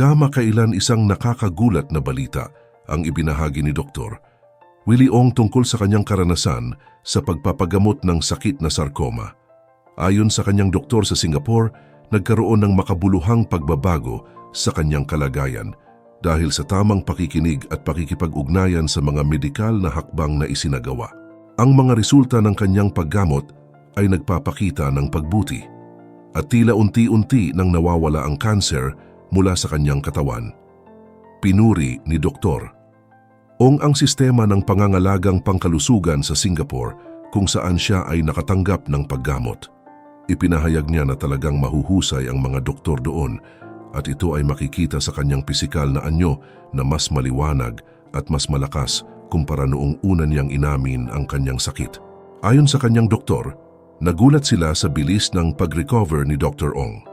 Kamakailan isang nakakagulat na balita ang ibinahagi ni Doktor. Willie Ong tungkol sa kanyang karanasan sa pagpapagamot ng sakit na sarcoma. Ayon sa kanyang doktor sa Singapore, nagkaroon ng makabuluhang pagbabago sa kanyang kalagayan dahil sa tamang pakikinig at pakikipag-ugnayan sa mga medikal na hakbang na isinagawa. Ang mga resulta ng kanyang paggamot ay nagpapakita ng pagbuti at tila unti-unti nang nawawala ang kanser mula sa kanyang katawan. Pinuri ni Doktor. Ong ang sistema ng pangangalagang pangkalusugan sa Singapore kung saan siya ay nakatanggap ng paggamot. Ipinahayag niya na talagang mahuhusay ang mga doktor doon at ito ay makikita sa kanyang pisikal na anyo na mas maliwanag at mas malakas kumpara noong una niyang inamin ang kanyang sakit. Ayon sa kanyang doktor, nagulat sila sa bilis ng pag-recover ni Dr. Ong.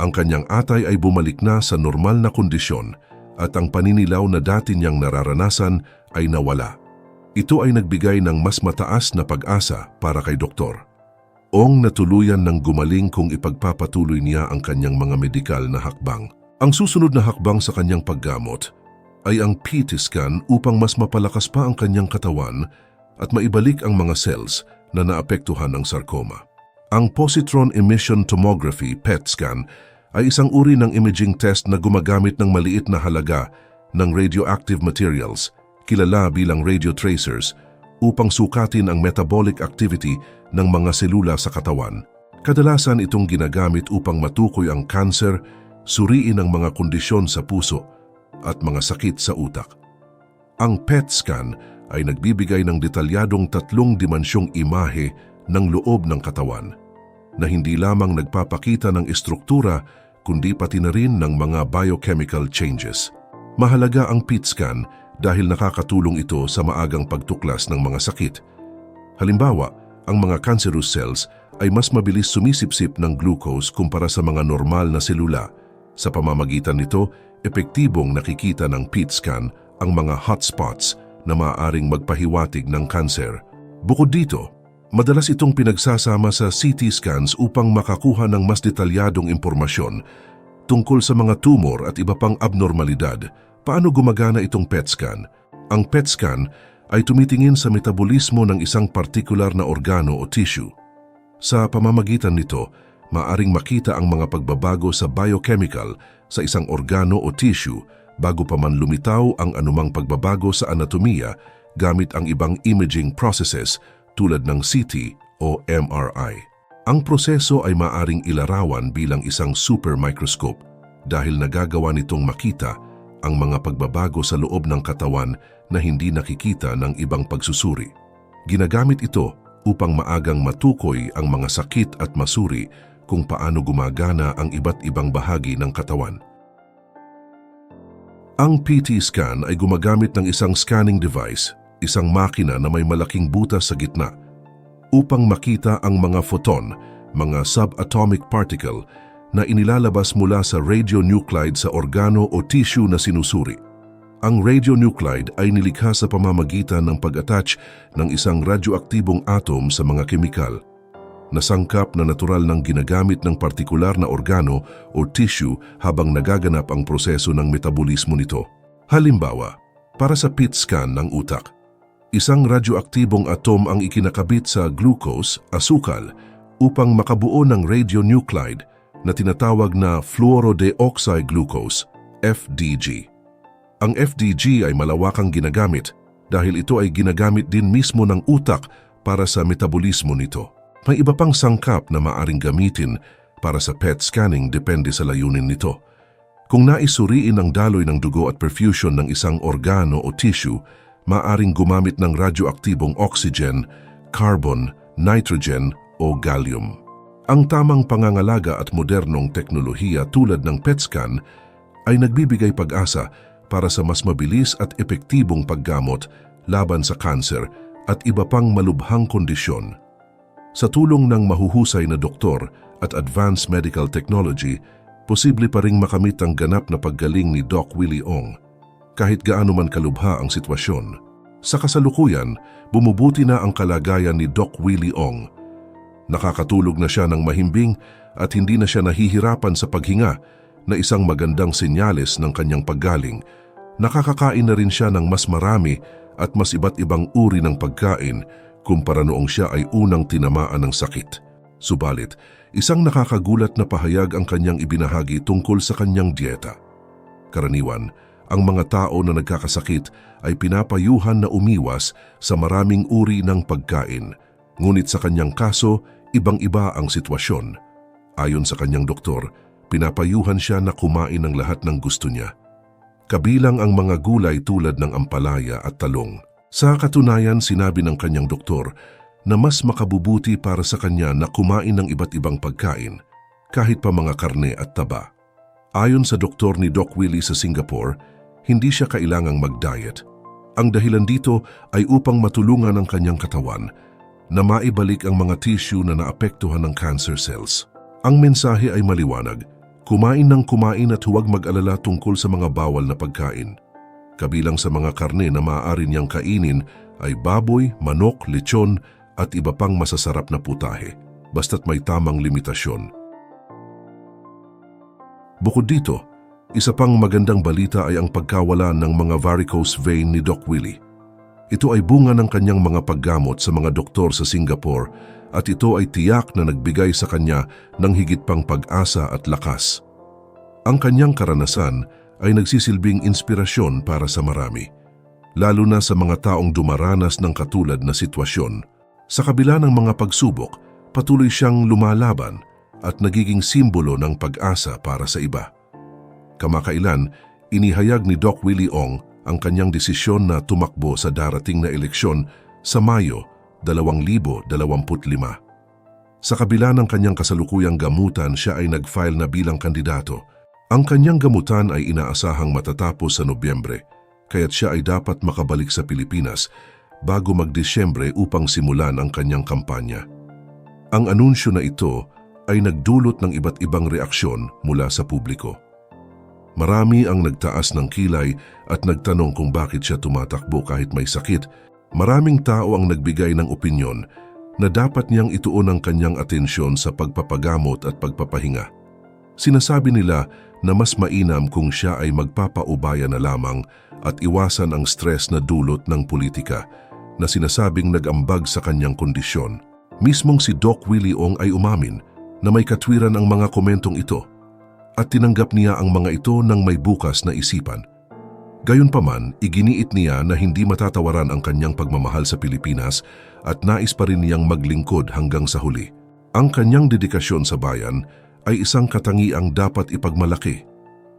Ang kanyang atay ay bumalik na sa normal na kondisyon at ang paninilaw na dati niyang nararanasan ay nawala. Ito ay nagbigay ng mas mataas na pag-asa para kay doktor. Ong natuluyan ng gumaling kung ipagpapatuloy niya ang kanyang mga medikal na hakbang. Ang susunod na hakbang sa kanyang paggamot ay ang PET scan upang mas mapalakas pa ang kanyang katawan at maibalik ang mga cells na naapektuhan ng sarcoma. Ang positron emission tomography PET scan ay isang uri ng imaging test na gumagamit ng maliit na halaga ng radioactive materials, kilala bilang radio tracers, upang sukatin ang metabolic activity ng mga selula sa katawan. Kadalasan itong ginagamit upang matukoy ang kanser, suriin ang mga kondisyon sa puso at mga sakit sa utak. Ang PET scan ay nagbibigay ng detalyadong tatlong dimensyong imahe ng loob ng katawan na hindi lamang nagpapakita ng estruktura kundi pati na rin ng mga biochemical changes. Mahalaga ang PET scan dahil nakakatulong ito sa maagang pagtuklas ng mga sakit. Halimbawa, ang mga cancerous cells ay mas mabilis sumisipsip ng glucose kumpara sa mga normal na selula. Sa pamamagitan nito, epektibong nakikita ng PET scan ang mga hotspots na maaaring magpahiwatig ng kanser. Bukod dito, madalas itong pinagsasama sa CT scans upang makakuha ng mas detalyadong impormasyon tungkol sa mga tumor at iba pang abnormalidad. Paano gumagana itong PET scan? Ang PET scan ay tumitingin sa metabolismo ng isang partikular na organo o tissue. Sa pamamagitan nito, maaring makita ang mga pagbabago sa biochemical sa isang organo o tissue bago pa man lumitaw ang anumang pagbabago sa anatomiya gamit ang ibang imaging processes tulad ng CT o MRI. Ang proseso ay maaring ilarawan bilang isang super microscope dahil nagagawa nitong makita ang mga pagbabago sa loob ng katawan na hindi nakikita ng ibang pagsusuri. Ginagamit ito upang maagang matukoy ang mga sakit at masuri kung paano gumagana ang iba't ibang bahagi ng katawan. Ang PT scan ay gumagamit ng isang scanning device, isang makina na may malaking butas sa gitna, upang makita ang mga photon, mga subatomic particle na inilalabas mula sa radionuclide sa organo o tissue na sinusuri. Ang radionuclide ay nilikha sa pamamagitan ng pag-attach ng isang radioaktibong atom sa mga kemikal na sangkap na natural ng ginagamit ng partikular na organo o tissue habang nagaganap ang proseso ng metabolismo nito. Halimbawa, para sa PET scan ng utak, isang radioaktibong atom ang ikinakabit sa glucose, asukal, upang makabuo ng radionuclide na tinatawag na fluorodeoxyglucose, FDG. Ang FDG ay malawakang ginagamit dahil ito ay ginagamit din mismo ng utak para sa metabolismo nito. May iba pang sangkap na maaring gamitin para sa PET scanning depende sa layunin nito. Kung naisuriin ang daloy ng dugo at perfusion ng isang organo o tissue, maaring gumamit ng radioaktibong oxygen, carbon, nitrogen o gallium. Ang tamang pangangalaga at modernong teknolohiya tulad ng PET scan ay nagbibigay pag-asa para sa mas mabilis at epektibong paggamot laban sa kanser at iba pang malubhang kondisyon. Sa tulong ng mahuhusay na doktor at advanced medical technology, posible pa ring makamit ang ganap na paggaling ni Doc Willie Ong, kahit gaano man kalubha ang sitwasyon. Sa kasalukuyan, bumubuti na ang kalagayan ni Doc Willie Ong. Nakakatulog na siya ng mahimbing at hindi na siya nahihirapan sa paghinga na isang magandang senyales ng kanyang paggaling. Nakakakain na rin siya ng mas marami at mas iba't ibang uri ng pagkain kumpara noong siya ay unang tinamaan ng sakit. Subalit, isang nakakagulat na pahayag ang kanyang ibinahagi tungkol sa kanyang dieta. Karaniwan, ang mga tao na nagkakasakit ay pinapayuhan na umiwas sa maraming uri ng pagkain. Ngunit sa kanyang kaso, ibang-iba ang sitwasyon. Ayon sa kanyang doktor, pinapayuhan siya na kumain ng lahat ng gusto niya. Kabilang ang mga gulay tulad ng ampalaya at talong. Sa katunayan, sinabi ng kanyang doktor na mas makabubuti para sa kanya na kumain ng iba't ibang pagkain, kahit pa mga karne at taba. Ayon sa doktor ni Doc Willie sa Singapore, hindi siya kailangang mag-diet. Ang dahilan dito ay upang matulungan ang kanyang katawan na maibalik ang mga tissue na naapektuhan ng cancer cells. Ang mensahe ay maliwanag, kumain ng kumain at huwag mag-alala tungkol sa mga bawal na pagkain. Kabilang sa mga karne na maaari niyang kainin ay baboy, manok, lechon at iba pang masasarap na putahe, basta't may tamang limitasyon. Bukod dito, isa pang magandang balita ay ang pagkawala ng mga varicose vein ni Doc Willie. Ito ay bunga ng kanyang mga paggamot sa mga doktor sa Singapore at ito ay tiyak na nagbigay sa kanya ng higit pang pag-asa at lakas. Ang kanyang karanasan ay nagsisilbing inspirasyon para sa marami, lalo na sa mga taong dumaranas ng katulad na sitwasyon. Sa kabila ng mga pagsubok, patuloy siyang lumalaban at nagiging simbolo ng pag-asa para sa iba. Kamakailan, inihayag ni Doc Willie Ong ang kanyang desisyon na tumakbo sa darating na eleksyon sa Mayo 2025. Sa kabila ng kanyang kasalukuyang gamutan, siya ay nag-file na bilang kandidato. Ang kanyang gamutan ay inaasahang matatapos sa Nobyembre, kaya't siya ay dapat makabalik sa Pilipinas bago mag-Desyembre upang simulan ang kanyang kampanya. Ang anunsyo na ito ay nagdulot ng iba't ibang reaksyon mula sa publiko. Marami ang nagtaas ng kilay at nagtanong kung bakit siya tumatakbo kahit may sakit. Maraming tao ang nagbigay ng opinyon na dapat niyang ituon ang kanyang atensyon sa pagpapagamot at pagpapahinga. Sinasabi nila na mas mainam kung siya ay magpapaubaya na lamang at iwasan ang stress na dulot ng politika na sinasabing nag-ambag sa kanyang kondisyon. Mismong si Doc Willie Ong ay umamin na may katwiran ang mga komentong ito at tinanggap niya ang mga ito ng may bukas na isipan. Gayunpaman, iginiit niya na hindi matatawaran ang kanyang pagmamahal sa Pilipinas at nais pa rin niyang maglingkod hanggang sa huli. Ang kanyang dedikasyon sa bayan ay isang katangiang dapat ipagmalaki.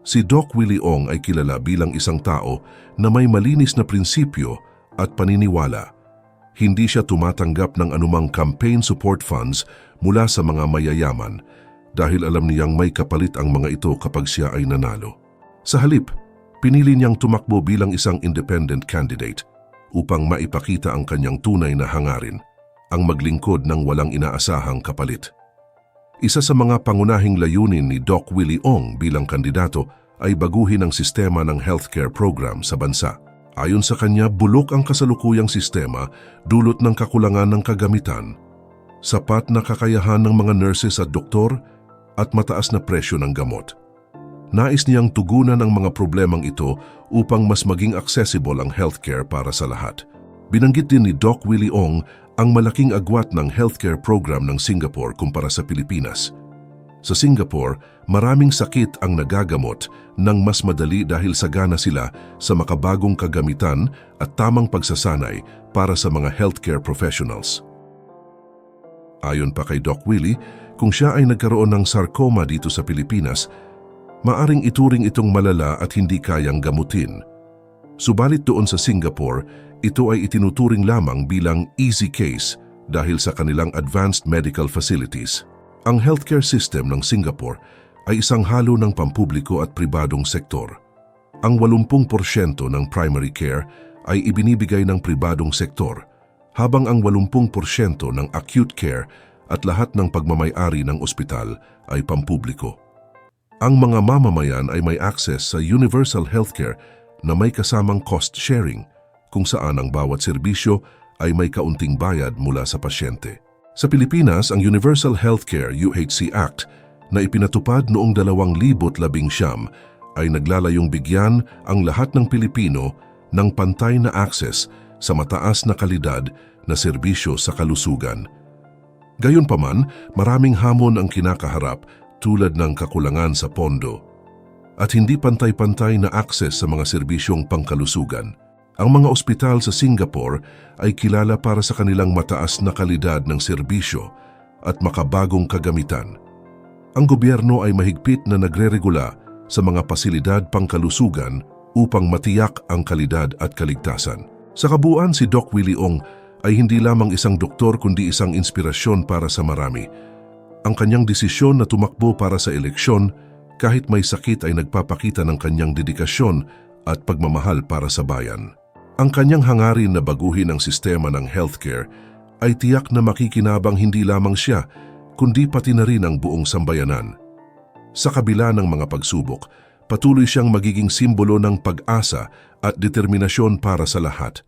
Si Doc Willie Ong ay kilala bilang isang tao na may malinis na prinsipyo at paniniwala. Hindi siya tumatanggap ng anumang campaign support funds mula sa mga mayayaman dahil alam niyang may kapalit ang mga ito kapag siya ay nanalo. Sa halip, pinili niyang tumakbo bilang isang independent candidate upang maipakita ang kanyang tunay na hangarin, ang maglingkod ng walang inaasahang kapalit. Isa sa mga pangunahing layunin ni Doc Willie Ong bilang kandidato ay baguhin ang sistema ng healthcare program sa bansa. Ayon sa kanya, bulok ang kasalukuyang sistema dulot ng kakulangan ng kagamitan, sapat na kakayahan ng mga nurses at doktor at mataas na presyo ng gamot. Nais niyang tugunan ang mga problemang ito upang mas maging accessible ang healthcare para sa lahat. Binanggit din ni Doc Willie Ong ang malaking agwat ng healthcare program ng Singapore kumpara sa Pilipinas. Sa Singapore, maraming sakit ang nagagamot ng mas madali dahil sagana sila sa makabagong kagamitan at tamang pagsasanay para sa mga healthcare professionals. Ayon pa kay Doc Willie, kung siya ay nagkaroon ng sarcoma dito sa Pilipinas, maaring ituring itong malala at hindi kayang gamutin. Subalit doon sa Singapore, ito ay itinuturing lamang bilang easy case dahil sa kanilang advanced medical facilities. Ang healthcare system ng Singapore ay isang halo ng pampubliko at pribadong sektor. Ang 80% ng primary care ay ibinibigay ng pribadong sektor, habang ang 80% ng acute care at lahat ng pagmamayari ng ospital ay pampubliko. Ang mga mamamayan ay may access sa universal healthcare na may kasamang cost sharing kung saan ang bawat serbisyo ay may kaunting bayad mula sa pasyente. Sa Pilipinas, ang Universal Healthcare UHC Act na ipinatupad noong 2019 ay naglalayong bigyan ang lahat ng Pilipino ng pantay na access sa mataas na kalidad na serbisyo sa kalusugan. Gayunpaman, maraming hamon ang kinakaharap tulad ng kakulangan sa pondo at hindi pantay-pantay na access sa mga serbisyong pangkalusugan. Ang mga ospital sa Singapore ay kilala para sa kanilang mataas na kalidad ng serbisyo at makabagong kagamitan. Ang gobyerno ay mahigpit na nagre-regula sa mga pasilidad pangkalusugan upang matiyak ang kalidad at kaligtasan. Sa kabuuan, si Doc Willie Ong ay hindi lamang isang doktor kundi isang inspirasyon para sa marami. Ang kanyang desisyon na tumakbo para sa eleksyon kahit may sakit ay nagpapakita ng kanyang dedikasyon at pagmamahal para sa bayan. Ang kanyang hangarin na baguhin ang sistema ng healthcare ay tiyak na makikinabang hindi lamang siya, kundi pati na rin ang buong sambayanan. Sa kabila ng mga pagsubok, patuloy siyang magiging simbolo ng pag-asa at determinasyon para sa lahat.